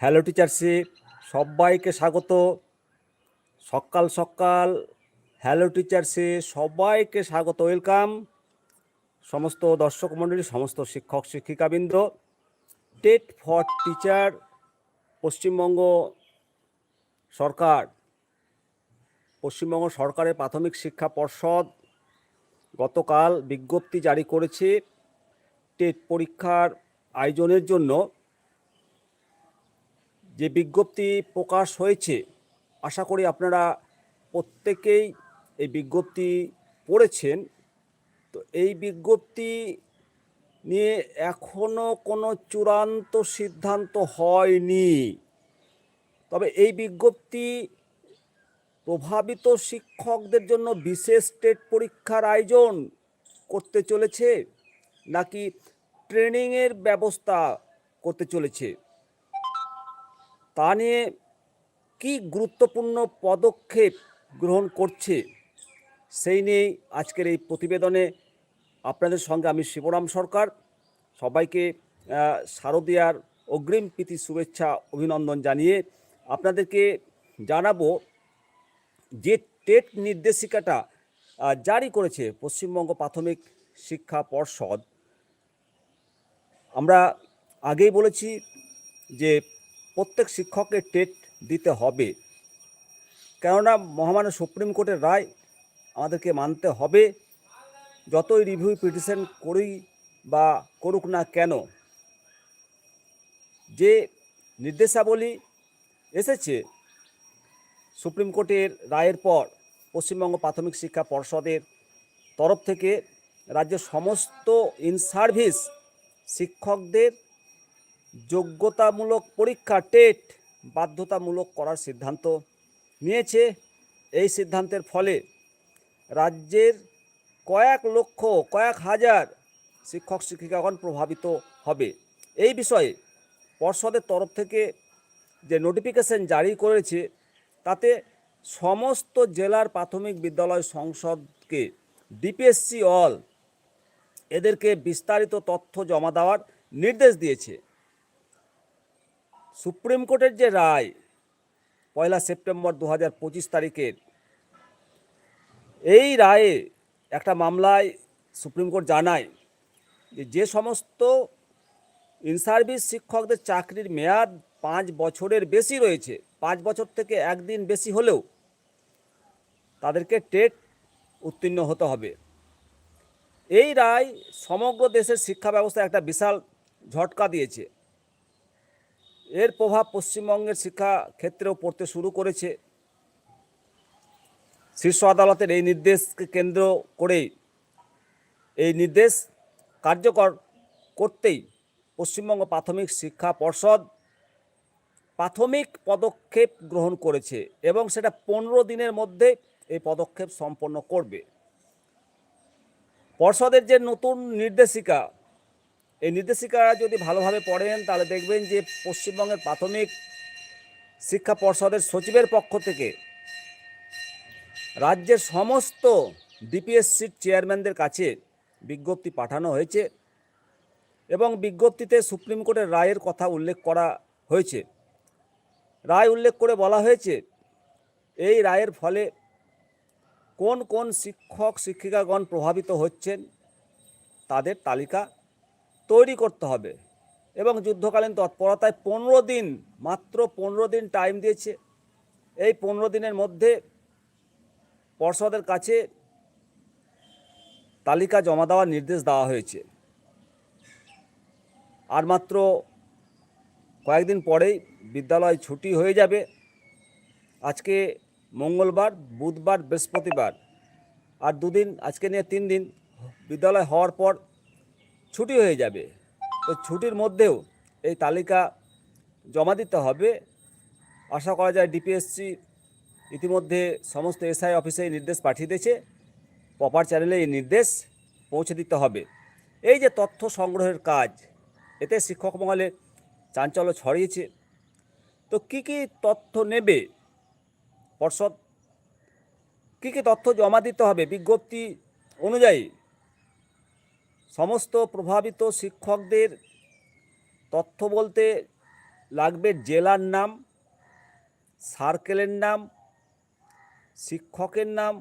Hello টিচার্সে, সবাইকে স্বাগত। সকাল সকাল, হ্যালো টিচার্সে, সবাইকে স্বাগত, ওয়েলকাম। সমস্ত দর্শক মণ্ডলী, সমস্ত শিক্ষক, শিক্ষিকাবৃন্দ, টেট ফর টিচার, পশ্চিমবঙ্গ সরকার। পশ্চিমবঙ্গ সরকারের প্রাথমিক শিক্ষা পর্ষদ গতকাল বিজ্ঞপ্তি জারি করেছে। টেট পরীক্ষার আয়োজনের জন্য যে বিজ্ঞপ্তি প্রকাশ হয়েছে, আশা করি আপনারা প্রত্যেকেই এই বিজ্ঞপ্তি পড়েছেন। তো এই বিজ্ঞপ্তি নিয়ে এখনও কোনো চূড়ান্ত সিদ্ধান্ত হয়নি। তবে এই বিজ্ঞপ্তি প্রভাবিত শিক্ষকদের জন্য বিশেষ টেট পরীক্ষার আয়োজন করতে চলেছে, নাকি ট্রেনিংয়ের ব্যবস্থা করতে চলেছে? তা নিয়ে কি গুরুত্বপূর্ণ পদক্ষেপ গ্রহণ করছে সেই নিয়েই আজকের এই প্রতিবেদনে আপনাদের সঙ্গে আমি শিবরাম সরকার। সবাইকে শারদীয়ার অগ্রিম প্রীতি শুভেচ্ছা, অভিনন্দন জানিয়ে আপনাদেরকে জানাব যে টেট নির্দেশিকাটা জারি করেছে পশ্চিমবঙ্গ প্রাথমিক শিক্ষা পর্ষদ। আমরা আগেই বলেছি যে প্রত্যেক শিক্ষককে টেট দিতে হবে। কেননা মহামান্য সুপ্রিম কোর্টের রায় আমাদেরকে মানতে হবে। যতই রিভিউ পিটিশন করি বা করুক না কেন, যে নির্দেশাবলী এসেছে সুপ্রিম কোর্টের রায়ের পর পশ্চিমবঙ্গ প্রাথমিক শিক্ষা পর্ষদের তরফ থেকে রাজ্যের সমস্ত ইন সার্ভিস শিক্ষকদের যোগ্যতামূলক পরীক্ষা, টেট, বাধ্যতামূলক করার সিদ্ধান্ত নিয়েছে। এই সিদ্ধান্তের ফলে রাজ্যের কয়েক লক্ষ, কয়েক হাজার শিক্ষক, শিক্ষিকাগণ প্রভাবিত হবে। এই বিষয়ে পর্ষদের তরফ থেকে যে নোটিফিকেশন জারি করেছে, তাতে সমস্ত জেলার প্রাথমিক বিদ্যালয় সংসদকে ডিপিএসসি অল এদেরকে বিস্তারিত তথ্য জমা দেওয়ার নির্দেশ দিয়েছে। সুপ্রিম কোর্টের যে রায়, পয়লা সেপ্টেম্বর দু হাজার পঁচিশ তারিখের, এই রায়ে একটা মামলায় সুপ্রিম কোর্ট জানায় যে যে সমস্ত ইনসার্ভিস শিক্ষকদের চাকরির মেয়াদ পাঁচ বছরের বেশি রয়েছে, পাঁচ বছর থেকে একদিন বেশি হলেও তাদেরকে টেট উত্তীর্ণ হতে হবে। এই রায় সমগ্র দেশের শিক্ষা ব্যবস্থা একটা বিশাল ঝটকা দিয়েছে। এর প্রভাব পশ্চিমবঙ্গের শিক্ষা ক্ষেত্রেও পড়তে শুরু করেছে। শীর্ষ আদালতের এই নির্দেশকে কেন্দ্র করেই, এই নির্দেশ কার্যকর করতেই পশ্চিমবঙ্গ প্রাথমিক শিক্ষা পর্ষদ প্রাথমিক পদক্ষেপ গ্রহণ করেছে এবং সেটা পনেরো দিনের মধ্যে এই পদক্ষেপ সম্পন্ন করবে। পর্ষদের যে নতুন নির্দেশিকা এই নির্দেশিকা যদি ভালোভাবে পড়েন, তাহলে দেখবেন যে পশ্চিমবঙ্গের প্রাথমিক শিক্ষা পর্ষদের সচিবের পক্ষ থেকে রাজ্যের সমস্ত ডিপিএসসির চেয়ারম্যানদের কাছে বিজ্ঞপ্তি পাঠানো হয়েছে এবং বিজ্ঞপ্তিতে সুপ্রিম কোর্টের রায়ের কথা উল্লেখ করা হয়েছে। রায় উল্লেখ করে বলা হয়েছে, এই রায়ের ফলে কোন কোন শিক্ষক, শিক্ষিকাগণ প্রভাবিত হচ্ছেন, তাদের তালিকা তৈরি করতে হবে। এবং যুদ্ধকালীন তৎপরতায় পনেরো দিন, মাত্র পনেরো দিন টাইম দিয়েছে। এই পনেরো দিনের মধ্যে পর্ষদের কাছে তালিকা জমা দেওয়ার নির্দেশ দেওয়া হয়েছে। আর মাত্র কয়েকদিন পরেই বিদ্যালয় ছুটি হয়ে যাবে। আজকে মঙ্গলবার, বুধবার, বৃহস্পতিবার। আর দুদিন, আজকে নিয়ে তিন দিন। বিদ্যালয় হওয়ার পর ছুটি হয়ে যাবে। তো ছুটির মধ্যেও এই তালিকা জমা দিতে হবে। আশা করা যায় ডিপিএসসি ইতিমধ্যে সমস্ত এসআই অফিসে এই নির্দেশ পাঠিয়ে দিয়েছে। প্রপার চ্যানেলে এই নির্দেশ পৌঁছে দিতে হবে। এই যে তথ্য সংগ্রহের কাজ, এতে শিক্ষক মহলে চাঞ্চল্য ছড়িয়েছে। তো কী কী তথ্য নেবে পর্ষদ? কী কী তথ্য জমা দিতে হবে বিজ্ঞপ্তি অনুযায়ী সমস্ত প্রভাবিত শিক্ষকদের তথ্য বলতে লাগবে জেলার নাম, সার্কেলের নাম, শিক্ষকের নাম,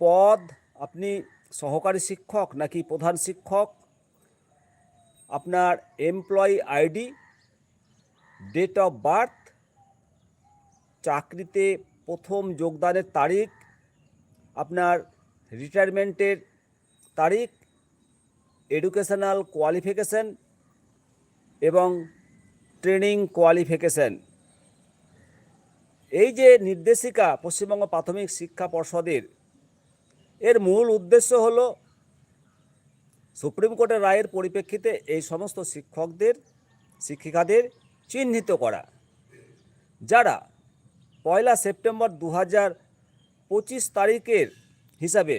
পদ, আপনি সহকারী শিক্ষক নাকি প্রধান শিক্ষক, আপনার employee ID date of birth চাকরিতে প্রথম যোগদানের তারিখ, আপনার রিটায়ারমেন্টের তারিখ এডুকেশনাল কোয়ালিফিকেশন এবং ট্রেনিং কোয়ালিফিকেশন এই যে নির্দেশিকা পশ্চিমবঙ্গ প্রাথমিক শিক্ষা পর্ষদের, এর মূল উদ্দেশ্য হলো সুপ্রিম কোর্টের রায়ের পরিপ্রেক্ষিতে এই সমস্ত শিক্ষকদের, শিক্ষিকাদের চিহ্নিত করা। যারা পয়লা সেপ্টেম্বর দু হাজার পঁচিশ তারিখের হিসাবে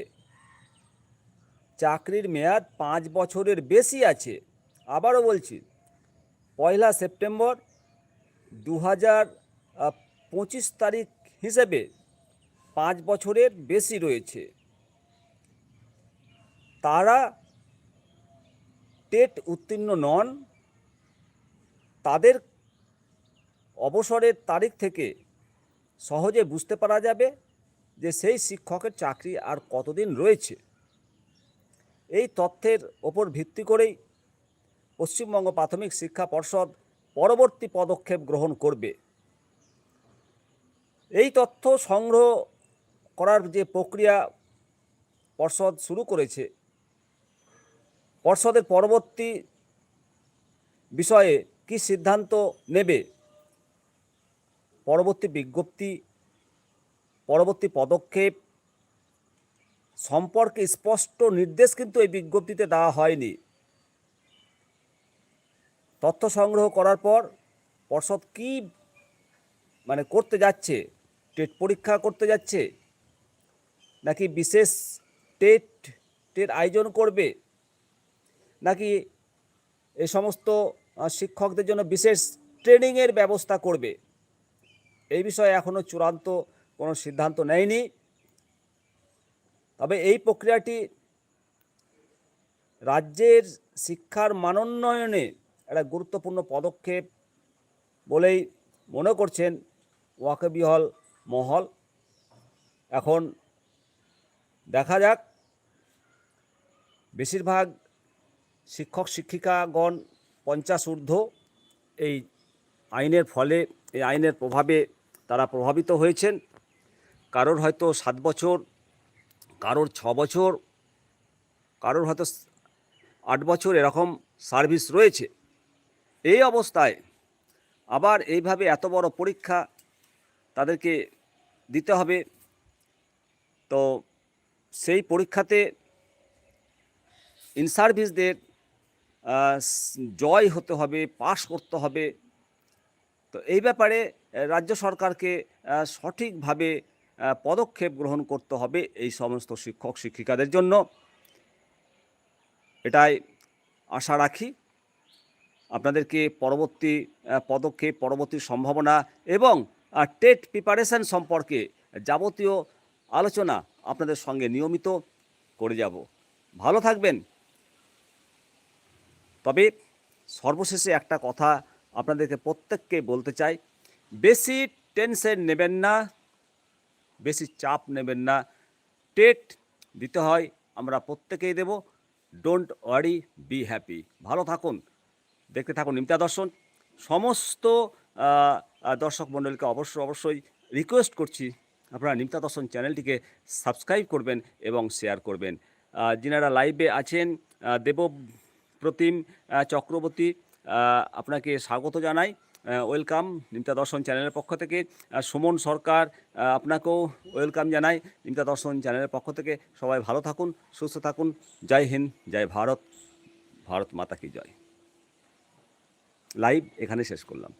চাকরির মেয়াদ পাঁচ বছরের বেশি আছে। আবারও বলছি, পয়লা সেপ্টেম্বর দু হাজার পঁচিশ তারিখ হিসেবে পাঁচ বছরের বেশি রয়েছে। তারা টেট উত্তীর্ণ নন। তাদের অবসরের তারিখ থেকে সহজে বুঝতে পারা যাবে যে সেই শিক্ষকের চাকরি আর কতদিন রয়েছে। এই তথ্যের ওপর ভিত্তি করেই পশ্চিমবঙ্গ প্রাথমিক শিক্ষা পর্ষদ পরবর্তী পদক্ষেপ গ্রহণ করবে। এই তথ্য সংগ্রহ করার যে প্রক্রিয়া পর্ষদ শুরু করেছে, পর্ষদের পরবর্তী বিষয়ে কি সিদ্ধান্ত নেবে, পরবর্তী বিজ্ঞপ্তি, পরবর্তী পদক্ষেপ সম্পর্কে স্পষ্ট নির্দেশ কিন্তু এই বিজ্ঞপ্তিতে দেওয়া হয়নি। তথ্য সংগ্রহ করার পর পর্ষদ কি মানে করতে যাচ্ছে, টেট পরীক্ষা করতে যাচ্ছে, নাকি বিশেষ টেট টেট আয়োজন করবে, নাকি এই সমস্ত শিক্ষকদের জন্য বিশেষ ট্রেনিংয়ের ব্যবস্থা করবে? এই বিষয়ে এখনও চূড়ান্ত কোনো সিদ্ধান্ত নেয়নি। তবে এই প্রক্রিয়াটি রাজ্যের শিক্ষার মানোন্নয়নে একটা গুরুত্বপূর্ণ পদক্ষেপ বলেই মনে করছেন ওয়াকবিহল মহল। এখন দেখা যাক, বেশিরভাগ শিক্ষক শিক্ষিকাগণ পঞ্চাশ ঊর্ধ্ব এই আইনের ফলে, এই আইনের প্রভাবে তারা প্রভাবিত হয়েছেন। কারোর হয়তো সাত বছর কারোর ছ বছর, কারোর হয়তো আট বছর এরকম সার্ভিস রয়েছে। এই অবস্থায় আবার এইভাবে এত বড় পরীক্ষা তাদেরকে দিতে হবে। তো সেই পরীক্ষাতে ইন সার্ভিসদের জয় হতে হবে পাশ করতে হবে। তো এই ব্যাপারে রাজ্য সরকারকে সঠিকভাবে পদক্ষেপ গ্রহণ করতে হবে এই সমস্ত শিক্ষক শিক্ষিকাদের জন্য। এটাই আশা রাখি। আপনাদেরকে পরবর্তী পদক্ষেপ, পরবর্তী সম্ভাবনা এবং টেট প্রিপারেশন সম্পর্কে যাবতীয় আলোচনা আপনাদের সঙ্গে নিয়মিত করে যাব। ভালো থাকবেন। তবে সর্বশেষে একটা কথা আপনাদেরকে প্রত্যেককে বলতে চাই, বেশি টেনশন নেবেন না। বেশি চাপ নেবেন না। টেট দিতে হয় আমরা প্রত্যেকেই দেব। ডোন্ট ওয়ারি বি হ্যাপি ভালো থাকুন। দেখতে থাকুন নিমতা দর্শন। সমস্ত দর্শক মণ্ডলীকে অবশ্যই অবশ্যই রিকোয়েস্ট করছি আপনারা নিমতা দর্শন চ্যানেলটিকে সাবস্ক্রাইব করবেন এবং শেয়ার করবেন। যিনারা লাইভে আছেন আহ, দেবপ্রতিম আহ, চক্রবর্তী আপনাকে স্বাগত জানাই। ওয়েলকাম নিমতা দর্শন চ্যানেলের পক্ষ থেকে। আর সুমন সরকার আপনাকেও ওয়েলকাম জানাই। নিমতা দর্শন চ্যানেলের পক্ষ থেকে সবাই ভালো থাকুন, সুস্থ থাকুন। জয় হিন্দ, জয় ভারত। ভারত মাতা কি জয়। লাইভ এখানে শেষ করলাম।